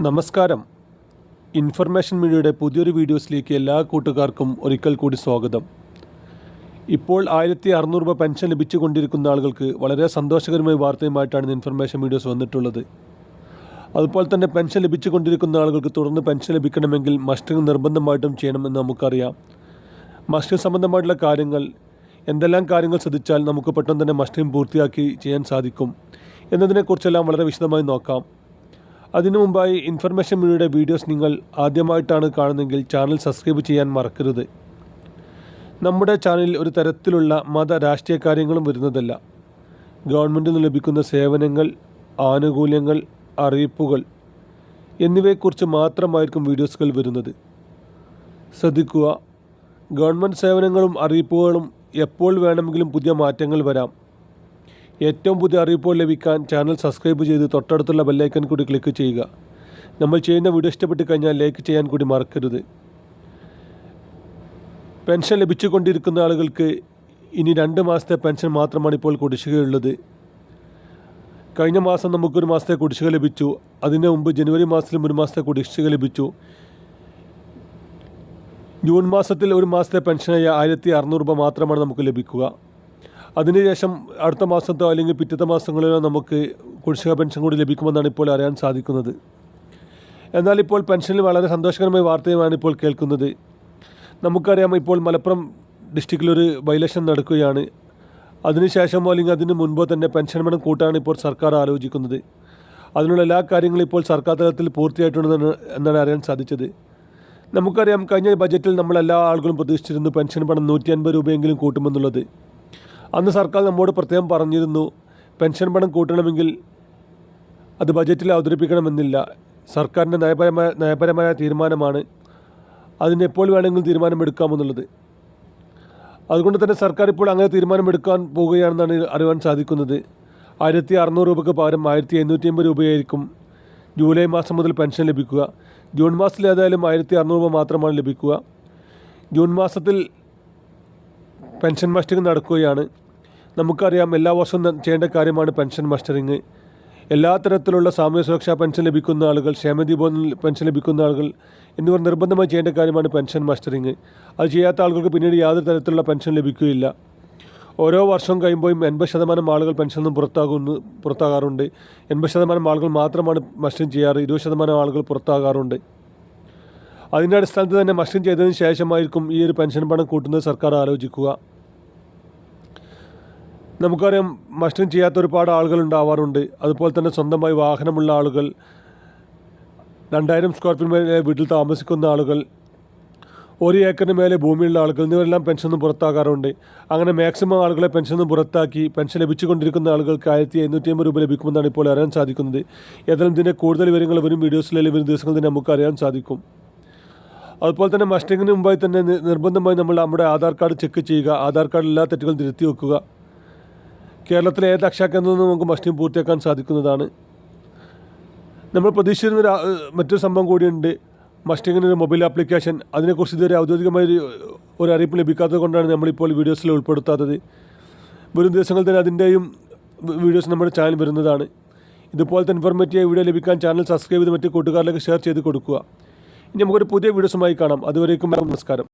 നമസ്കാരം. ഇൻഫർമേഷൻ മീഡിയയുടെ പുതിയൊരു വീഡിയോസിലേക്ക് എല്ലാ കൂട്ടുകാർക്കും ഒരിക്കൽ കൂടി സ്വാഗതം. ഇപ്പോൾ ആയിരത്തി അറുന്നൂറ് രൂപ പെൻഷൻ ലഭിച്ചുകൊണ്ടിരിക്കുന്ന ആളുകൾക്ക് വളരെ സന്തോഷകരമായ വാർത്തയുമായിട്ടാണ് ഇൻഫർമേഷൻ വീഡിയോസ് വന്നിട്ടുള്ളത്. അതുപോലെ തന്നെ പെൻഷൻ ലഭിച്ചുകൊണ്ടിരിക്കുന്ന ആളുകൾക്ക് തുടർന്ന് പെൻഷൻ ലഭിക്കണമെങ്കിൽ മസ്റ്റിംഗ് നിർബന്ധമായിട്ടും ചെയ്യണമെന്ന് നമുക്കറിയാം. മസ്റ്റിംഗ് സംബന്ധമായിട്ടുള്ള കാര്യങ്ങൾ എന്തെല്ലാം കാര്യങ്ങൾ ശ്രദ്ധിച്ചാൽ നമുക്ക് പെട്ടെന്ന് തന്നെ മസ്റ്റിംഗ് പൂർത്തിയാക്കി ചെയ്യാൻ സാധിക്കും എന്നതിനെക്കുറിച്ചെല്ലാം വളരെ വിശദമായി നോക്കാം. അതിനു മുമ്പായി ഇൻഫർമേഷൻ മീഡിയയുടെ വീഡിയോസ് നിങ്ങൾ ആദ്യമായിട്ടാണ് കാണുന്നതെങ്കിൽ ചാനൽ സബ്സ്ക്രൈബ് ചെയ്യാൻ മറക്കരുത്. നമ്മുടെ ചാനലിൽ ഒരു തരത്തിലുള്ള മത രാഷ്ട്രീയ കാര്യങ്ങളും വരുന്നതല്ല. ഗവൺമെന്റിൽ നിന്ന് ലഭിക്കുന്ന സേവനങ്ങൾ ആനുകൂല്യങ്ങൾ അറിയിപ്പുകൾ എന്നിവയെക്കുറിച്ച് മാത്രമായിരിക്കും വീഡിയോസുകൾ വരുന്നത്. ശ്രദ്ധിക്കുക ഗവൺമെന്റ് സേവനങ്ങളും അറിയിപ്പുകളും എപ്പോൾ വേണമെങ്കിലും പുതിയ മാറ്റങ്ങൾ വരാം. ഏറ്റവും പുതിയ അറിയിപ്പുകൾ ലഭിക്കാൻ ചാനൽ സബ്സ്ക്രൈബ് ചെയ്ത് തൊട്ടടുത്തുള്ള ബെല്ലൈക്കൻ കൂടി ക്ലിക്ക് ചെയ്യുക. നമ്മൾ ചെയ്യുന്ന വീഡിയോ ഇഷ്ടപ്പെട്ട് കഴിഞ്ഞാൽ ലൈക്ക് ചെയ്യാൻ കൂടി മറക്കരുത്. പെൻഷൻ ലഭിച്ചുകൊണ്ടിരിക്കുന്ന ആളുകൾക്ക് ഇനി രണ്ട് മാസത്തെ പെൻഷൻ മാത്രമാണ് ഇപ്പോൾ കുടിശ്ശികയുള്ളത്. കഴിഞ്ഞ മാസം നമുക്കൊരു മാസത്തെ കുടിശ്ശിക ലഭിച്ചു. അതിനു മുമ്പ് ജനുവരി മാസത്തിലും ഒരു മാസത്തെ കുടിശ്ശിക ലഭിച്ചു. ജൂൺ മാസത്തിൽ ഒരു മാസത്തെ പെൻഷനായ ആയിരത്തി അറുന്നൂറ് രൂപ മാത്രമാണ് നമുക്ക് ലഭിക്കുക. അതിനുശേഷം അടുത്ത മാസത്തോ അല്ലെങ്കിൽ പിറ്റത്തെ മാസങ്ങളിലോ നമുക്ക് കുടിശ്ശിക പെൻഷൻ കൂടി ലഭിക്കുമെന്നാണ് ഇപ്പോൾ അറിയാൻ സാധിക്കുന്നത്. എന്നാൽ ഇപ്പോൾ പെൻഷനിൽ വളരെ സന്തോഷകരമായ വാർത്തയുമാണ് ഇപ്പോൾ കേൾക്കുന്നത്. നമുക്കറിയാം ഇപ്പോൾ മലപ്പുറം ഡിസ്ട്രിക്റ്റിലൊരു ബൈലക്ഷൻ നടക്കുകയാണ്. അതിനുശേഷമോ അല്ലെങ്കിൽ അതിന് മുൻപോ തന്നെ പെൻഷൻ പണം കൂട്ടാണ് ഇപ്പോൾ സർക്കാർ ആലോചിക്കുന്നത്. അതിനുള്ള എല്ലാ കാര്യങ്ങളും ഇപ്പോൾ സർക്കാർ തലത്തിൽ പൂർത്തിയായിട്ടുണ്ടെന്ന് എന്നാണ് അറിയാൻ സാധിച്ചത്. നമുക്കറിയാം കഴിഞ്ഞ ബജറ്റിൽ നമ്മൾ എല്ലാ ആളുകളും പ്രതീക്ഷിച്ചിരുന്നു പെൻഷൻ പണം നൂറ്റി അൻപത് രൂപയെങ്കിലും കൂട്ടുമെന്നുള്ളത്. അന്ന് സർക്കാർ നമ്മോട് പ്രത്യേകം പറഞ്ഞിരുന്നു പെൻഷൻ പണം കൂട്ടണമെങ്കിൽ അത് ബജറ്റിൽ അവതരിപ്പിക്കണമെന്നില്ല. സർക്കാരിന്റെ നയപരമായ നയപരമായ തീരുമാനമാണ്. അതിനെപ്പോൾ വേണമെങ്കിലും തീരുമാനമെടുക്കാമെന്നുള്ളത്. അതുകൊണ്ട് തന്നെ സർക്കാർ ഇപ്പോൾ അങ്ങനെ തീരുമാനമെടുക്കാൻ പോവുകയാണെന്നാണ് അറിയാൻ സാധിക്കുന്നത്. ആയിരത്തി അറുന്നൂറ് രൂപയ്ക്ക് പകരം ആയിരത്തി എണ്ണൂറ്റി അമ്പത് രൂപയായിരിക്കും ജൂലൈ മാസം മുതൽ പെൻഷൻ ലഭിക്കുക. ജൂൺ മാസത്തിൽ ഏതായാലും ആയിരത്തി അറുന്നൂറ് രൂപ മാത്രമാണ് ലഭിക്കുക. ജൂൺ മാസത്തിൽ പെൻഷൻ മസ്റ്ററിങ് നടക്കുകയാണ്. നമുക്കറിയാം എല്ലാ വർഷവും ചെയ്യേണ്ട കാര്യമാണ് പെൻഷൻ മസ്റ്ററിങ്. എല്ലാ തരത്തിലുള്ള സാമൂഹ്യ സുരക്ഷാ പെൻഷൻ ലഭിക്കുന്ന ആളുകൾ ക്ഷേമനിധി പെൻഷൻ ലഭിക്കുന്ന ആളുകൾ എന്നിവർ നിർബന്ധമായി ചെയ്യേണ്ട കാര്യമാണ് പെൻഷൻ മസ്റ്ററിങ്. അത് ചെയ്യാത്ത ആളുകൾക്ക് പിന്നീട് യാതൊരു തരത്തിലുള്ള പെൻഷൻ ലഭിക്കുകയില്ല. ഓരോ വർഷം കഴിയുമ്പോഴും എൺപത് ശതമാനം ആളുകൾ പെൻഷനിൽ നിന്ന് പുറത്താകുന്നു പുറത്താകാറുണ്ട്. എൺപത് ശതമാനം ആളുകൾ മാത്രമാണ് മസ്റ്ററിങ് ചെയ്യാറ് ഇരുപത് ശതമാനം ആളുകൾ പുറത്താകാറുണ്ട്. അതിന്റെ അടിസ്ഥാനത്തിൽ തന്നെ മസ്റ്ററിങ് ചെയ്തതിന് ശേഷമായിരിക്കും ഈ ഒരു പെൻഷൻ പണം കൂട്ടുന്നത് സർക്കാർ ആലോചിക്കുക. നമുക്കറിയാം മസ്റ്ററിങ് ചെയ്യാത്ത ഒരുപാട് ആളുകൾ ഉണ്ടാവാറുണ്ട്. അതുപോലെ തന്നെ സ്വന്തമായി വാഹനമുള്ള ആളുകൾ രണ്ടായിരം സ്ക്വയർ ഫീറ്റ് മേലെ വീട്ടിൽ താമസിക്കുന്ന ആളുകൾ ഒരു ഏക്കറിന് മേലെ ഭൂമിയുള്ള ആളുകൾ എന്നിവരെല്ലാം പെൻഷൻ നിന്ന് പുറത്താകാറുണ്ട്. അങ്ങനെ മാക്സിമം ആളുകളെ പെൻഷൻ നിന്ന് പുറത്താക്കി പെൻഷൻ ലഭിച്ചുകൊണ്ടിരിക്കുന്ന ആളുകൾക്ക് ആയിരത്തി എണ്ണൂറ്റി അമ്പത് രൂപ ലഭിക്കുമെന്നാണ് ഇപ്പോൾ അറിയാൻ സാധിക്കുന്നത്. ഏതായാലും ഇതിന്റെ കൂടുതൽ വിവരങ്ങൾ വരും അല്ലെങ്കിൽ വരും ദിവസങ്ങളിൽ തന്നെ നമുക്ക് അറിയാൻ സാധിക്കും. അതുപോലെ തന്നെ മസ്റ്റിങ്ങിന് മുമ്പായി തന്നെ നിർബന്ധമായി നമ്മൾ നമ്മുടെ ആധാർ കാർഡ് ചെക്ക് ചെയ്യുക. ആധാർ കാർഡിൽ എല്ലാ തെറ്റുകളും തിരുത്തി വെക്കുക. കേരളത്തിലെ ഏത് നിന്നും നമുക്ക് ഭക്ഷണം പൂർത്തിയാക്കാൻ സാധിക്കുന്നതാണ്. നമ്മൾ പ്രതീക്ഷിച്ചിരുന്ന മറ്റൊരു സംഭവം കൂടിയുണ്ട്. മസ്റ്റിങ്ങിനൊരു മൊബൈൽ ആപ്ലിക്കേഷൻ അതിനെക്കുറിച്ച് ഇതുവരെ ഔദ്യോഗികമായ ഒരു ഒരു അറിയിപ്പ് ലഭിക്കാത്തത് കൊണ്ടാണ് നമ്മളിപ്പോൾ വീഡിയോസിൽ ഉൾപ്പെടുത്താത്തത്. വരും ദിവസങ്ങളിൽ തന്നെ അതിന്റെയും വീഡിയോസ് നമ്മുടെ ചാനൽ വരുന്നതാണ്. ഇതുപോലത്തെ ഇൻഫോർമേറ്റീവ് വീഡിയോ ലഭിക്കാൻ ചാനൽ സബ്സ്ക്രൈബ് ചെയ്ത് മറ്റ് കൂട്ടുകാരിലേക്ക് ഷെയർ ചെയ്ത് കൊടുക്കുക. ഇനി നമുക്കൊരു പുതിയ വീഡിയോസുമായി കാണാം. അതുവരേക്കും നമസ്കാരം.